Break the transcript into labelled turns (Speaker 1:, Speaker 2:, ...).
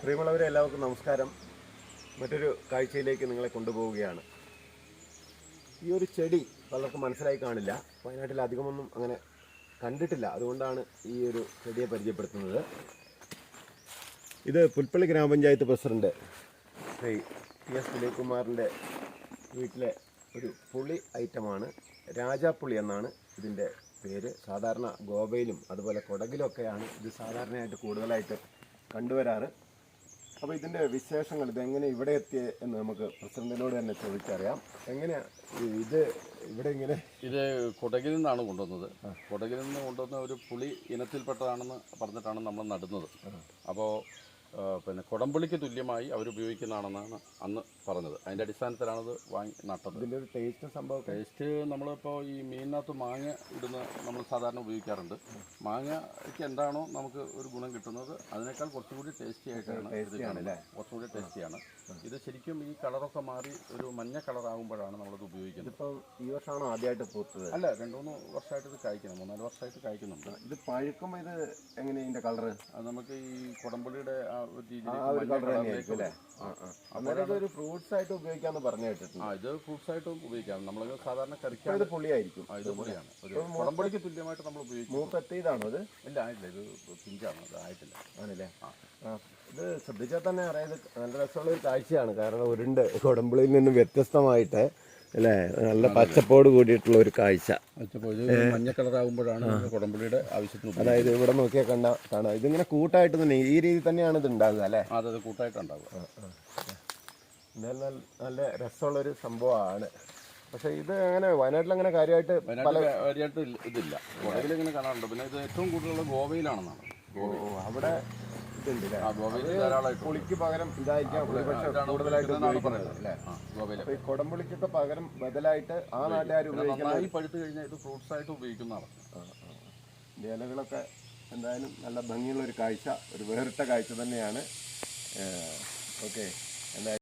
Speaker 1: പ്രിയമുള്ളവരെ എല്ലാവർക്കും നമസ്കാരം. മറ്റൊരു കാഴ്ചയിലേക്ക് നിങ്ങളെ കൊണ്ടുപോവുകയാണ്. ഈ ഒരു ചെടി പലർക്കും മനസ്സിലായി കാണില്ല. വയനാട്ടിൽ അധികമൊന്നും അങ്ങനെ കണ്ടിട്ടില്ല. അതുകൊണ്ടാണ് ഈ ഒരു ചെടിയെ പരിചയപ്പെടുത്തുന്നത്. ഇത് പുൽപ്പള്ളി ഗ്രാമപഞ്ചായത്ത് പ്രസിഡന്റ് ശ്രീ ടി എസ് ദിലീപ്കുമാറിന്റെ വീട്ടിലെ ഒരു പുളി ഐറ്റമാണ്. രാജാപ്പുളി എന്നാണ് ഇതിന്റെ പേര്. സാധാരണ ഗോവയിലും അതുപോലെ കൊടകിലൊക്കെയാണ് ഇത് സാധാരണയായിട്ട് കൂടുതലായിട്ട് കണ്ടുവരാറ്. അപ്പോൾ ഇതിന്റെ വിശേഷങ്ങൾ ഇതെങ്ങനെ ഇവിടെ എത്തിയ എന്ന് നമുക്ക് പ്രസിഡന്റിനോട് തന്നെ ചോദിച്ചറിയാം. എങ്ങനെയാ ഇത് ഇവിടെ ഇങ്ങനെ
Speaker 2: ഇത് കൊടകിൽ നിന്നാണ് കൊണ്ടുവന്നത്. കൊടകിൽ നിന്ന് കൊണ്ടുവന്ന ഒരു പുളി ഇനത്തിൽപ്പെട്ടതാണെന്ന് പറഞ്ഞിട്ടാണ് നമ്മൾ നടുന്നത്. അപ്പോൾ പിന്നെ കുടംപുളിക്ക് തുല്യമായി അവർ ഉപയോഗിക്കുന്നതാണെന്നാണ് അന്ന് പറഞ്ഞത്. അതിന്റെ അടിസ്ഥാനത്തിലാണത് വാങ്ങി നട്ടത്.
Speaker 1: ഇതിന്റെ ഒരു ടേസ്റ്റ് സംഭവം
Speaker 2: ടേസ്റ്റ് നമ്മളിപ്പോൾ ഈ മീനിനകത്ത് മാങ്ങ ഇടുന്ന നമ്മൾ സാധാരണ ഉപയോഗിക്കാറുണ്ട്. മാങ്ങയ്ക്ക് എന്താണോ നമുക്ക് ഒരു ഗുണം കിട്ടുന്നത് അതിനേക്കാൾ കുറച്ചുകൂടി ടേസ്റ്റി ആയിട്ടാണ് കുറച്ചുകൂടി ടേസ്റ്റിയാണ് ഇത് ശരിക്കും ഈ കളറൊക്കെ മാറി ഒരു മഞ്ഞ കളറാകുമ്പോഴാണ് നമ്മളത് ഉപയോഗിക്കുന്നത്.
Speaker 1: ഇപ്പോൾ ഈ വർഷമാണോ ആദ്യമായിട്ട് പൂത്തത്?
Speaker 2: അല്ല രണ്ട് മൂന്ന് വർഷമായിട്ട് ഇത് കായ്ക്കുന്നു. മൂന്നാൽ വർഷമായിട്ട് കായ്ക്കുന്നുണ്ട്.
Speaker 1: ഇത് പഴുക്കുമ്പോൾ ഇത് എങ്ങനെയാണ് ഇതിന്റെ കളറ്?
Speaker 2: അത് നമുക്ക് ഈ കുടംപുളിയുടെ ആ ഒരു
Speaker 1: ഫ്രൂട്ട്സ് ആയിട്ട് ഉപയോഗിക്കാന്ന് പറഞ്ഞു കേട്ടിട്ടുണ്ട്.
Speaker 2: ആ ഇത് ഫ്രൂട്ട്സ് ആയിട്ടും ഉപയോഗിക്കാം. നമ്മൾ സാധാരണ കറിക്കാൻ
Speaker 1: ഇത് പുളിയായിരിക്കും.
Speaker 2: ഇത് പുളിയാണ്. ഒരു കുടംപുളിക്ക് തുല്യമായിട്ട് നമ്മൾ ഉപയോഗിക്കും
Speaker 1: മൂപ്പെത്തിയതാണോ ഇത്?
Speaker 2: ഇല്ല ആയിട്ടില്ല. ഇത് പിഞ്ചാണ്. അത് ആയിട്ടില്ല.
Speaker 1: ആണല്ലേ? ഇത് ശ്രദ്ധിച്ചാൽ തന്നെ അറിയാം. ഇത് നല്ല രസമുള്ള ഒരു കാഴ്ചയാണ്. കാരണം ഉരുണ്ട് കൊടമ്പുളിയിൽ നിന്ന് വ്യത്യസ്തമായിട്ട് അല്ലേ? നല്ല പച്ചപ്പോട് കൂടിയിട്ടുള്ള ഒരു കാഴ്ച.
Speaker 2: മഞ്ഞ കളറാകുമ്പോഴാണ് നമുക്ക് കുടംപുളിയുടെ ആവശ്യത്തിന്
Speaker 1: അതായത് ഇവിടെ നോക്കിയാൽ കണ്ട കാണാം. ഇതിങ്ങനെ കൂട്ടായിട്ട് തന്നെ ഈ രീതി തന്നെയാണ് ഇത് ഉണ്ടാകുക അല്ലേ?
Speaker 2: അതെ കൂട്ടായിട്ടുണ്ടാവുക
Speaker 1: എന്തായാലും നല്ല നല്ല രസമുള്ളൊരു സംഭവമാണ്. പക്ഷെ ഇത് അങ്ങനെ വയനാട്ടിൽ അങ്ങനെ കാര്യമായിട്ട്
Speaker 2: കാര്യമായിട്ട് ഇതില്ല ഇങ്ങനെ കാണാറുണ്ട്. പിന്നെ ഇത് ഏറ്റവും കൂടുതലുള്ള ഗോവയിലാണെന്നാണ്.
Speaker 1: അവിടെ അല്ലേ പുളിക്ക് പകരം ഇതായിരിക്കാം പക്ഷെ കൂടുതലായിട്ട് ഉപയോഗിക്കുന്നത്. അല്ലേ? ഈ കൊടമ്പുളിക്കൊക്കെ പകരം ബദലായിട്ട് ആ നാട്ടുകാർ
Speaker 2: പഴുത്ത് കഴിഞ്ഞാൽ ഇത് ഫ്രൂട്ട്സ് ആയിട്ട് ഉപയോഗിക്കുന്നതാണ്.
Speaker 1: ഇലകളൊക്കെ എന്തായാലും നല്ല ഭംഗിയുള്ള ഒരു കാഴ്ച ഒരു വേറിട്ട കാഴ്ച തന്നെയാണ്. ഓക്കെ. എന്തായാലും